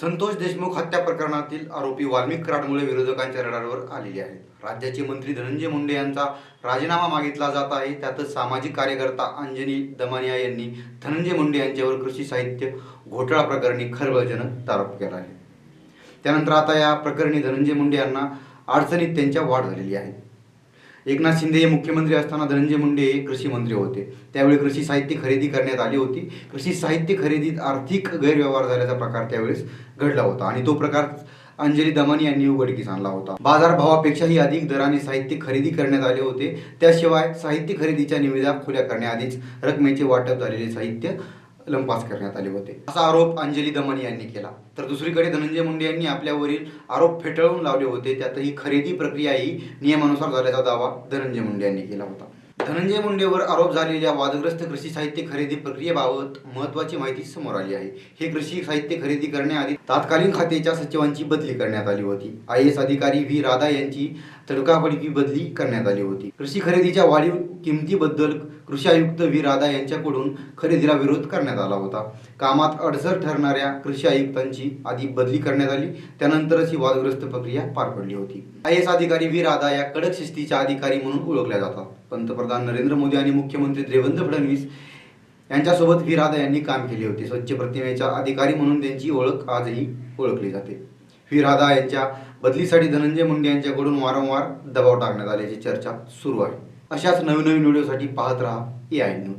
संतोष देशमुख हत्या प्रकरणातील आरोपी वाल्मिक कराडमुळे विरोधकांच्या रडारवर आलेले आहेत. राज्याचे मंत्री धनंजय मुंडे यांचा राजीनामा मागितला जात आहे. त्यातच सामाजिक कार्यकर्ता अंजनी दमानिया यांनी धनंजय मुंडे यांच्यावर कृषी साहित्य घोटाळा प्रकरणी खळबळजनक आरोप केला आहे. त्यानंतर आता या प्रकरणी धनंजय मुंडे यांना अडचणीत त्यांच्या वाढ झालेली आहे. एकनाथ शिंदे हे मुख्यमंत्री असताना धनंजय मुंडे हे कृषी मंत्री होते. त्यावेळी कृषी साहित्य खरेदी करण्यात आली होती. कृषी साहित्य खरेदीत आर्थिक गैरव्यवहार झाल्याचा प्रकार त्यावेळेस घडला होता आणि तो प्रकार अंजली दमानी यांनी उघडकीस आणला होता. बाजारभावापेक्षाही अधिक दराने साहित्य खरेदी करण्यात आले होते. त्याशिवाय साहित्य खरेदीच्या निविदा खुल्या करण्याआधीच रकमेचे वाटप झालेले साहित्य लंपास करण्यात आले होते. असा आरोप अंजली दमन यांनी केला. तर दुसरीकडे धनंजय मुंडे यांनी आपल्यावरील आरोप फेटाळून लावले होते. त्यातही खरेदी प्रक्रिया ही नियमानुसार झाल्याचा दावा धनंजय मुंडे यांनी केला होता. धनंजय मुंडेवर आरोप झालेल्या वादग्रस्त कृषी साहित्य खरेदी प्रक्रियेबाबत महत्वाची माहिती समोर आली आहे. हे कृषी साहित्य खरेदी करण्याआधी तात्कालीन खात्याच्या सचिवांची बदली करण्यात आली होती. आय एस अधिकारी व्ही राधा यांची तडकाफडकी बदली करण्यात आली होती. कृषी खरेदीच्या वाढीव किमतीबद्दल कृषी आयुक्त व्ही राधा यांच्याकडून खरेदीला विरोध करण्यात आला होता. कामात अडसर ठरणाऱ्या कृषी आयुक्तांची आधी बदली करण्यात आली. त्यानंतरच ही वादग्रस्त प्रक्रिया पार पडली होती. आय एस अधिकारी व्ही राधा या कडक शिस्तीच्या अधिकारी म्हणून ओळखल्या जातात. पंतप्रधान पंतप्रधान नरेंद्र मोदी आणि मुख्यमंत्री देवेंद्र फडणवीस यांच्यासोबत व्ही राधा यांनी काम केले होते. स्वच्छ प्रतिमेच्या अधिकारी म्हणून त्यांची ओळख आजही ओळखली जाते. व्ही राधा यांच्या बदलीसाठी धनंजय मुंडे यांच्याकडून वारंवार दबाव टाकण्यात आल्याची चर्चा सुरू आहे. अशाच नवीन नवीन व्हिडिओसाठी पाहत राहा ए आय न्यूज